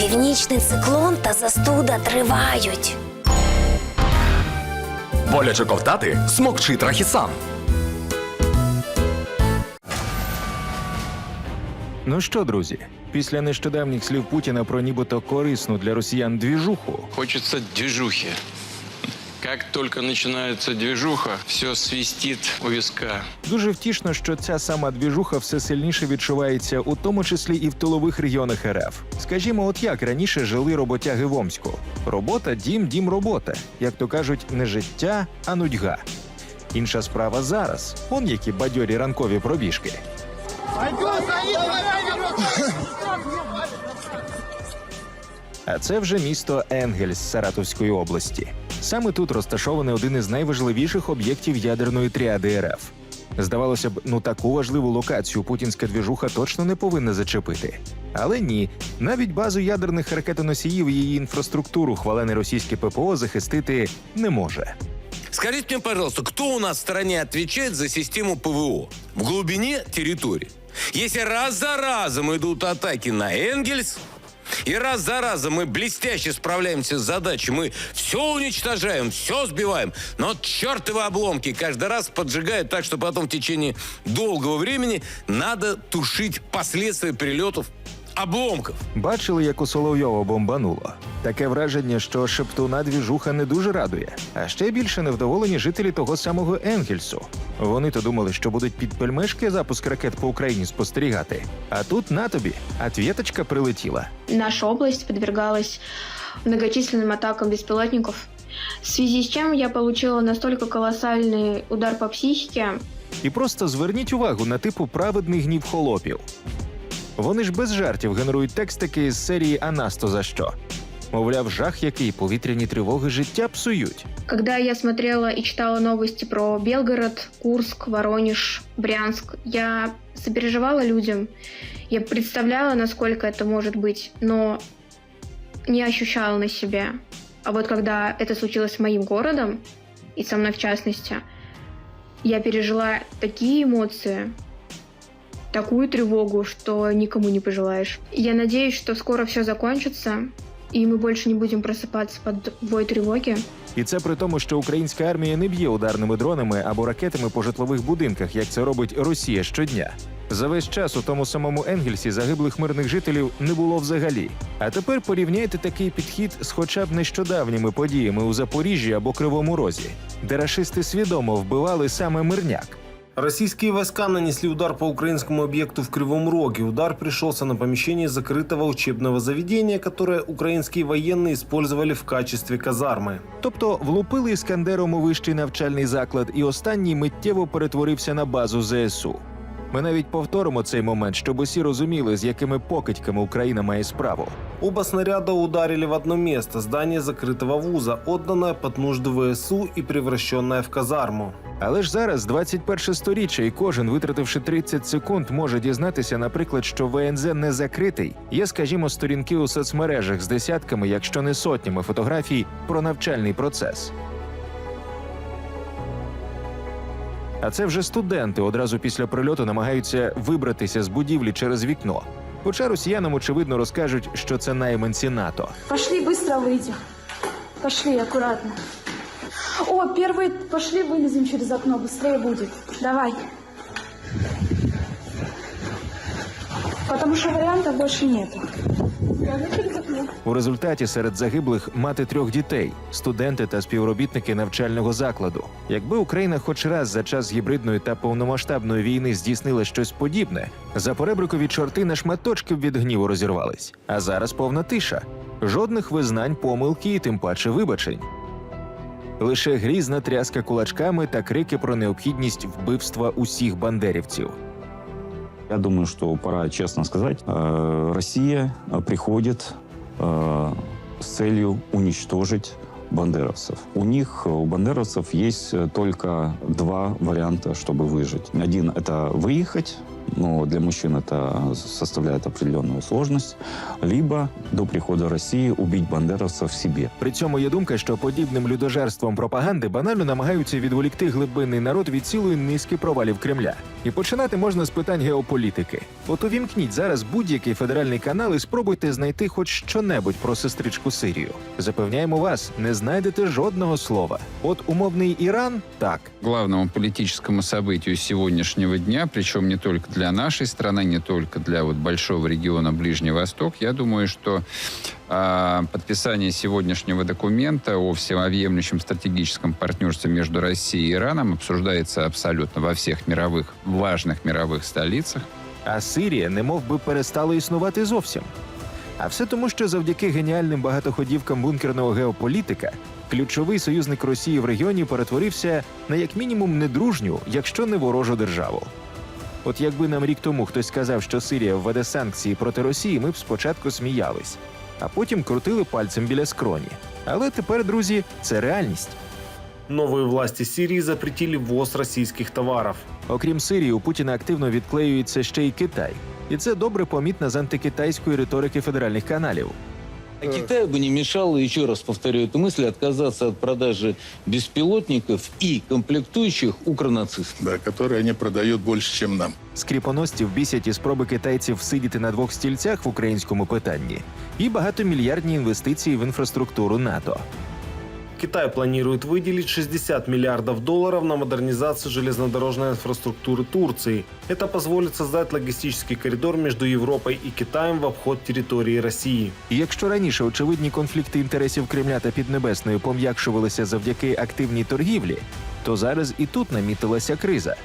Північний циклон та застуда тривають. Боляче ковтати смокчи трахісан. Ну що, друзі, після нещодавніх слів Путіна про нібито корисну для росіян двіжуху, Хочеться движухи. Как только начинается движуха, все свистит у виска. дуже втішно, що ця сама двіжуха все сильніше відчувається, у тому числі і в тилових регіонах РФ. Скажімо, от як раніше жили роботяги в Омську: робота, дім, дім, робота. Як то кажуть, не життя, а нудьга. Інша справа зараз. Он які бадьорі ранкові пробіжки. А це вже місто Енгельс Саратовської області. Саме тут розташований один із найважливіших об'єктів ядерної тріади РФ. Здавалося б, ну таку важливу локацію путінська двіжуха точно не повинна зачепити. Але ні, навіть базу ядерних ракетоносіїв і її інфраструктуру хвалене російське ППО захистити не може. Скажите мне, пожалуйста, кто у нас в стране отвечает за систему ПВО в глубине территории? Если раз за разом идут атаки на Энгельс, и раз за разом мы блестяще справляемся с задачей, мы все уничтожаем, все сбиваем, но чертовы обломки каждый раз поджигают так, что потом в течение долгого времени надо тушить последствия прилетов обломков. Бачили, як у Соловйова бомбануло. Таке враження, що шептуна двіжуха не дуже радує. А ще більше невдоволені жителі того самого Енгельсу. Вони то думали, що будуть під пельмешки запуск ракет по Україні спостерігати. А тут на тобі, отвіточка прилетіла. Наша область подвергалась многочисленным атакам беспилотников, в связи с чем я получила настолько колоссальный удар по психике, І просто зверніть увагу на типу праведний гнів холопів. Вони ж без жартів генерують текстики з серії «А нас то за що. Мовляв, жах, який повітряні тривоги життя псують. когда я смотрела и читала новости про Белгород, Курск, Воронеж, Брянск, я сопереживала людям. Я представляла, насколько это может быть, но не ощущала на себе. А вот когда это случилось с моим городом, и со мной в частности, я пережила такие эмоции, такую тревогу, что никому не пожелаешь. Я надеюсь, что скоро все закончится, и мы больше не будем просыпаться под вой тревоги. І це при тому, що українська армія не б'є ударними дронами або ракетами по житлових будинках, як це робить Росія щодня. За весь час у тому самому Енгельсі загиблих мирних жителів не було взагалі. А тепер порівняйте такий підхід з хоча б нещодавніми подіями у Запоріжжі або Кривому Розі, де рашисти свідомо вбивали саме мирняк. Российские войска нанесли удар по украинскому объекту в Кривом Роге. Удар пришелся на помещение закрытого учебного заведения, которое украинские военные использовали в качестве казармы. Тобто влупили іскандером у вищий навчальний заклад, і останній миттєво перетворився на базу ЗСУ. Ми навіть повторимо цей момент, щоб усі розуміли, з якими покидьками Україна має справу. Оба снаряда ударили в одно место – здание закрытого вуза, отданное под нужды ВСУ и превращенное в казарму. Але ж зараз 21 сторіччя, і кожен, витративши 30 секунд, може дізнатися, наприклад, що ВНЗ не закритий. Є, скажімо, сторінки у соцмережах з десятками, якщо не сотнями фотографій про навчальний процес. А це вже студенти одразу після прильоту намагаються вибратися з будівлі через вікно. Хоча росіянам очевидно розкажуть, що це найманці НАТО. Пошли быстро выйдем. Пошли, аккуратно. О, первый, пошли вылезем через окно, быстрее будет. Давай. Потому что вариантов больше нету. У результаті серед загиблих мати трьох дітей, студенти та співробітники навчального закладу. Якби Україна хоч раз за час гібридної та повномасштабної війни здійснила щось подібне, за поребрикові чорти на шматочки від гніву розірвались. А зараз повна тиша, жодних визнань, помилки і тим паче вибачень. Лише грізна тряска кулачками та крики про необхідність вбивства усіх бандерівців. Я думаю, что пора честно сказать, э, Россия э, приходит э, с целью уничтожить бандеровцев. У них, э, у бандеровцев, есть э, только два варианта, чтобы выжить. Один – это выехать но для мужчин это составляет определенную сложность, либо до прихода России убить бандеровцев в себе. При цьому є думка, що подібним людожерством пропаганди банально намагаються відволікти глибинний народ від цілої низки провалів Кремля. І починати можна з питань геополітики. От увімкніть зараз будь-який федеральний канал і спробуйте знайти хоч щонебудь про сестричку Сирію. Запевняємо вас, не знайдете жодного слова. От умовний Іран так. главному политическому событию сегодняшнего дня, причем не только для нашей страны, не только для вот большого региона Ближний Восток, я думаю, что а, подписание сегодняшнего документа о всеобъемлющем стратегическом партнерстве между Россией и Ираном обсуждается абсолютно во всех мировых, важных мировых столицах. А Сирія немов би перестала існувати зовсім. А все тому, що завдяки геніальним багатоходівкам бункерного геополітика ключовий союзник Росії в регіоні перетворився на як мінімум недружню, якщо не ворожу державу. От якби нам рік тому хтось сказав, що Сирія введе санкції проти Росії, ми б спочатку сміялись, а потім крутили пальцем біля скроні. Але тепер, друзі, це реальність. Новые власти Сирии запретили ввоз российских товаров. Окрім Сирії, у Путіна активно відклеюється ще й Китай, і це добре помітно з антикитайської риторики федеральних каналів. А Китаю бы не мешало, еще раз повторю эту мысль, отказаться от продажи беспилотников и комплектующих укронацистов. да, которые они продают больше, чем нам. Скріпоностів бісять і спроби китайців сидіти на двох стільцях в українському питанні, і багатомільярдні інвестиції в інфраструктуру НАТО. Китай планирует выделить 60 миллиардов долларов на модернизацию железнодорожной инфраструктуры Турции. Это позволит создать логистический коридор между Европой и Китаем в обход территории России. І якщо раніше очевидні конфлікти інтересів Кремля та Піднебесної пом'якшувалися завдяки активній торгівлі, то зараз і тут намітилася криза.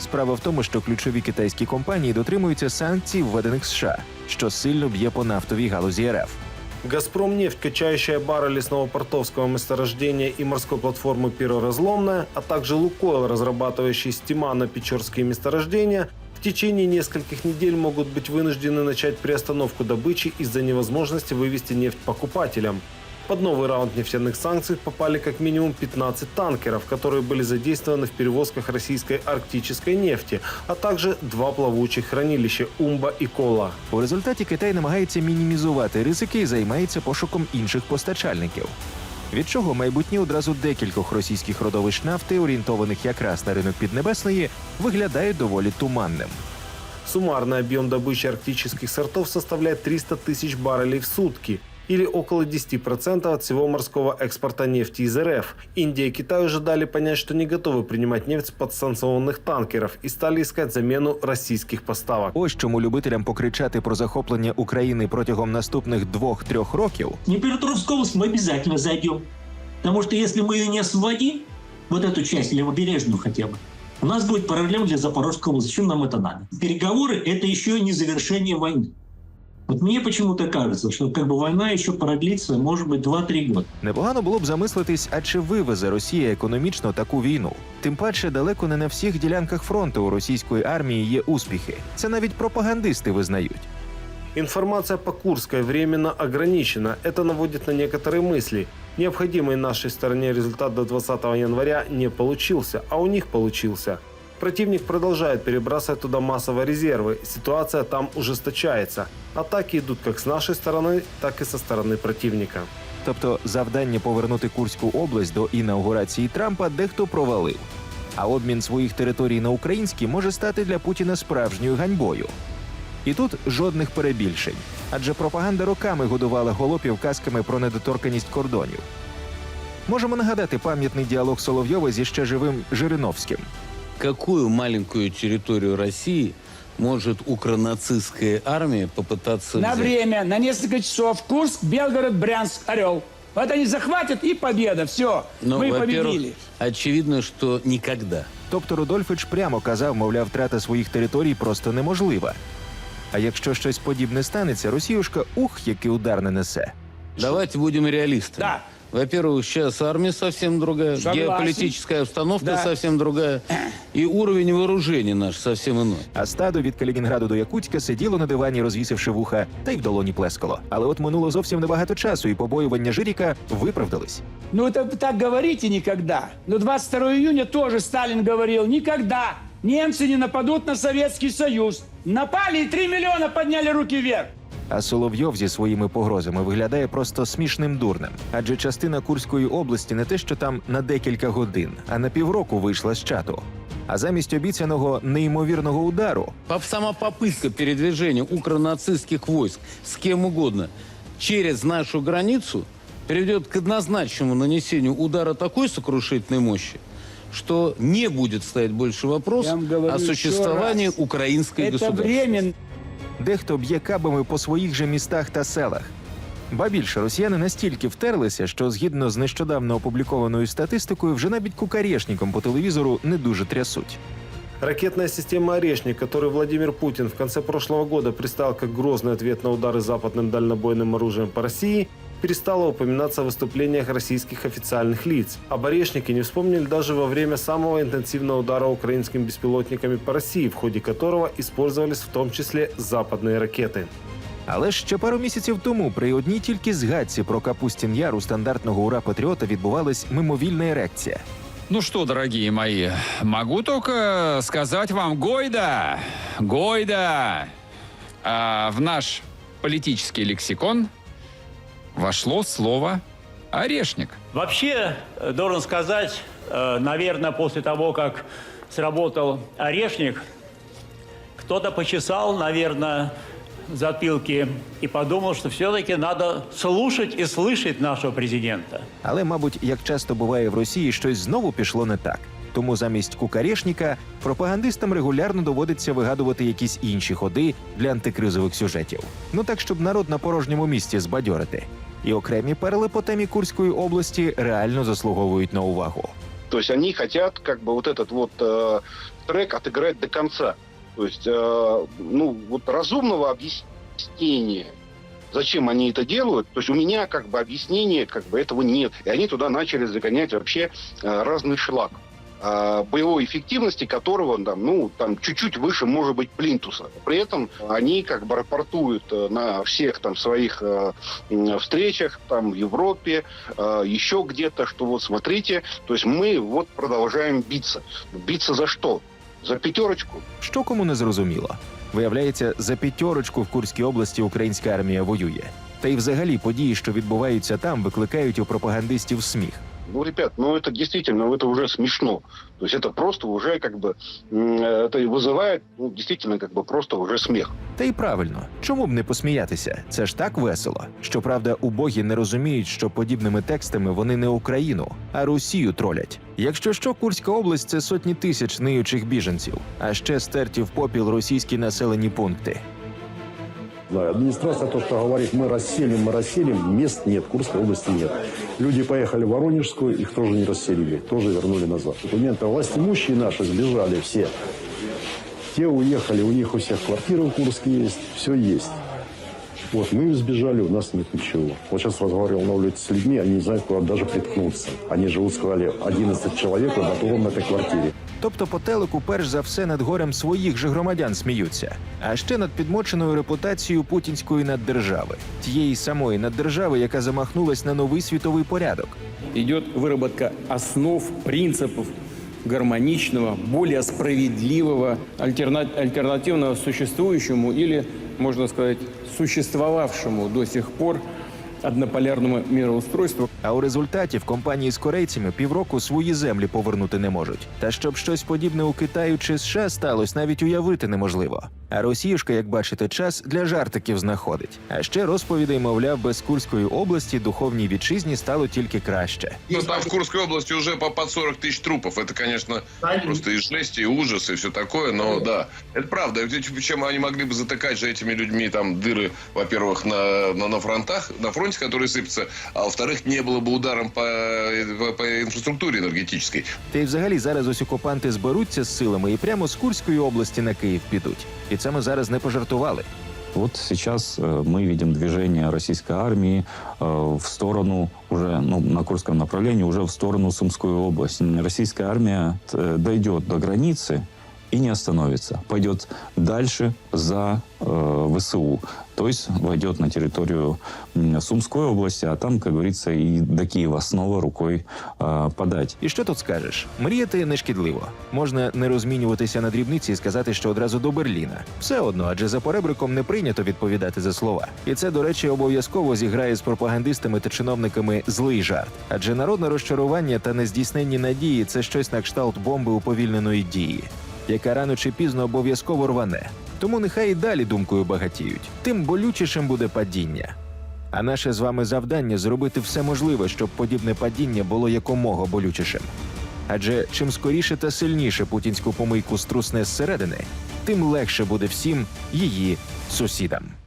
Справа в тому, що ключові китайські компанії дотримуються санкцій, введених США, що сильно б'є по нафтовій галузі РФ. «Газпром» нефть, качающая баррели с новопортовского месторождения и морской платформы «Пероразломная», а также «Лукойл», разрабатывающий стимано-печорские месторождения, в течение нескольких недель могут быть вынуждены начать приостановку добычи из-за невозможности вывести нефть покупателям. Под новый раунд нефтяных санкций попали как минимум 15 танкеров, которые были задействованы в перевозках российской арктической нефти, а также два плавучих хранилища «Умба» и «Кола». У результаті Китай намагається мінімізувати ризики і займається пошуком інших постачальників. Від чого майбутнє одразу декількох російських родовищ нафти, орієнтованих якраз на ринок Піднебесної, виглядає доволі туманним. Суммарный объем добычи арктических сортов составляет 300 тысяч баррелей в сутки, Или около 10% от всего морского экспорта нефти из РФ. Индия и Китай уже дали понять, что не готовы принимать нефть с подстанционных танкеров и стали искать замену российских поставок. Ось чому любителям покричати про захоплення України протягом наступних двох-трьох років область мы обязательно зайдем. Потому что если мы ее не освободим, вот эту часть, левобережную хотя бы, у нас будет проблема для Запорожской области. Зачем нам это надо? Переговоры – это еще не завершение войны. Вот мне почему-то кажется, что как бы война еще продлится, может быть, 2-3 года. непогано було б замислитись, а чи вивезе Росія економічно таку війну? Тим паче далеко не на всіх ділянках фронту у російської армії є успіхи. Це навіть пропагандисти визнають. Информация по Курской временно ограничена. Это наводит на некоторые мысли. Необходимый нашей стороне результат до 20 января не получился, а у них получился. Противник продолжает перебрасывать туда массово резервы. Ситуация там ужесточается. Атаки идут как с нашей стороны, так и со стороны противника. Тобто завдання повернути Курську область до інаугурації Трампа дехто провалив. А обмін своїх територій на українські може стати для Путіна справжньою ганьбою. І тут жодних перебільшень, адже пропаганда роками годувала голопів казками про недоторканість кордонів. Можемо нагадати пам'ятний діалог Соловйова зі ще живим Жириновським. Какую маленькую территорию России может укронацистская армия попытаться На взять? время, на несколько часов. Курск, Белгород, Брянск, Орел. Вот они захватят и победа. Все, Ну, мы во-первых, победили. очевидно, что никогда. Тобто Рудольфич прямо казав, мовляв, втрата своїх територій просто неможлива. А якщо щось подібне станеться, Росіюшка ух, який удар не несе. Давайте будем реалистами. Да. Во-первых, сейчас армия совсем другая, Согласен. геополитическая обстановка Да. совсем другая, и уровень вооружений наш совсем иной. А стадо від Калінінграду до Якутська сиділо на дивані, розвісивши вуха, та й в долоні плескало. Але от минуло зовсім небагато часу, і побоювання Жиріка виправдались. Ну, это вы так говорите никогда. Но 22 июня тоже Сталин говорил, никогда Немцы не нападут на Советский Союз. Напали и 3 миллиона подняли руки вверх. А Соловйов зі своїми погрозами виглядає просто смішним дурнем. Адже частина Курської області не те, що там на декілька годин, а на півроку вийшла з чату. А замість обіцяного неймовірного удару Сама попытка передвижения укронацистских войск с кем угодно через нашу границу приведет к однозначному нанесению удара такой сокрушительной мощи, что не будет стоять больше вопрос говорю о существовании украинской государственности. время дехто б'є кабами по своїх же містах та селах. Ба більше росіяни настільки втерлися, що згідно з нещодавно опублікованою статистикою, вже навіть кукарєшником по телевізору не дуже трясуть. Ракетная система «Орешник», которую Владимир Путин в конце прошлого года пристал как грозный ответ на удары западным дальнобойным оружием по России, перестала упоминаться в выступлениях российских официальных лиц. Об «Орешнике» не вспомнили даже во время самого интенсивного удара украинскими беспилотниками по России, в ходе которого использовались в том числе западные ракеты. Але ж ще пару місяців тому при одній тільки згадці про Капустін Яр у стандартного ура Патріота відбувалась мимовільна ерекція. Ну что, дорогие мои, могу только сказать вам Гойда, Гойда. А в наш политический лексикон вошло слово «орешник». Вообще, э, должен сказать, э, наверное, после того, как сработал орешник, кто-то почесал, наверное, затылки и подумал, что все-таки надо слушать и слышать нашего президента. Але, мабуть, як часто буває в Росії, щось знову пішло не так. Тому замість кукарєшніка пропагандистам регулярно доводиться вигадувати якісь інші ходи для антикризових сюжетів. Ну так, щоб народ на порожньому місці збадьорити. І окремі перли по темі Курської області реально заслуговують на увагу. То есть они хотят как бы вот этот вот э, трек отыграть до конца. То есть, э, ну, вот разумного объяснения, зачем они это делают, то есть у меня как бы объяснения как бы этого нет. И они туда начали загонять вообще э, разный шлак э, боевой эффективности которого там, ну, там чуть-чуть выше, может быть, плинтуса. При этом они как бы рапортуют э, на всех там своих э, м, встречах там в Европе, э, еще где-то, что вот смотрите, то есть мы вот продолжаем биться. Биться за что? За пятерочку? Що кому не зрозуміло? Виявляється, за п'ятерочку в Курській області українська армія воює. Та й взагалі події, що відбуваються там, викликають у пропагандистів сміх. Ну, ребят, ну это действительно, это уже смешно. То есть это просто уже как бы, м, это и вызывает, ну, действительно, как бы просто уже смех. Та й правильно, чому б не посміятися? Це ж так весело. Щоправда, убогі не розуміють, що подібними текстами вони не Україну, а Росію тролять. Якщо що, Курська область це сотні тисяч ниючих біженців, а ще стерті в попіл російські населені пункти. Да, администрация то, что говорит, мы расселим, мы расселим, мест нет, Курской области нет. Люди поехали в Воронежскую, их тоже не расселили, тоже вернули назад. Документы власть имущие наши сбежали все. Те уехали, у них у всех квартиры в Курске есть, все есть. Вот мы сбежали, у нас нет ничего. Вот сейчас разговаривал на улице с людьми, они не знают, куда даже приткнуться. Они живут, сказали, 11 человек в однотуром этой квартире. Тобто по телеку перш за все над горем своїх же громадян сміються, а ще над підмоченою репутацією путінської наддержави, тієї самої наддержави, яка замахнулась на новий світовий порядок. Идет выработка основ, принципов гармоничного, более справедливого, альтерна- альтернативного существующему или, можно сказать, существовавшему до сих пор однополярному мироустройству. А у результаті в компанії з корейцями півроку свої землі повернути не можуть. Та щоб щось подібне у Китаю чи США сталося, навіть уявити неможливо. А Росіюшка, як бачите, час для жартиків знаходить. А ще розповідей, мовляв, без Курської області духовній вітчизні стало тільки краще. Ну, там в Курской области уже по под 40 тысяч трупов. Это, конечно, просто и жесть, и ужас, и все такое. Но да, это правда. Ведь Чем они могли бы затыкать же этими людьми там дыры, во-первых, на, на, на фронтах, на фронте, который сыпется, а во-вторых, не было бы ударом по, по, по инфраструктуре энергетической. Та й взагалі зараз ось окупанти зберуться з силами і прямо з Курської області на Київ підуть. І це ми зараз не пожартували. Вот сейчас э, мы видим движение российской армии э, в сторону уже, ну, на Курском направлении, уже в сторону Сумской области. Российская армия э, дойдет до границы и не остановится. Пойдет дальше за э, ВСУ, то есть войдет на территорию Сумской области, а там, как говорится, и до Киева снова рукой э, подать. І що тут скажеш? Мріяти не шкідливо. Можна не розмінюватися на дрібниці і сказати, що одразу до Берліна. Все одно, адже за поребриком не прийнято відповідати за слова. І це, до речі, обов'язково зіграє з пропагандистами та чиновниками злий жарт. Адже народне розчарування та нездійсненні надії це щось на кшталт бомби уповільненої дії, яка рано чи пізно обов'язково рване. Тому нехай і далі думкою багатіють, тим болючішим буде падіння. А наше з вами завдання зробити все можливе, щоб подібне падіння було якомога болючішим. Адже чим скоріше та сильніше путінську помийку струсне зсередини, тим легше буде всім її сусідам.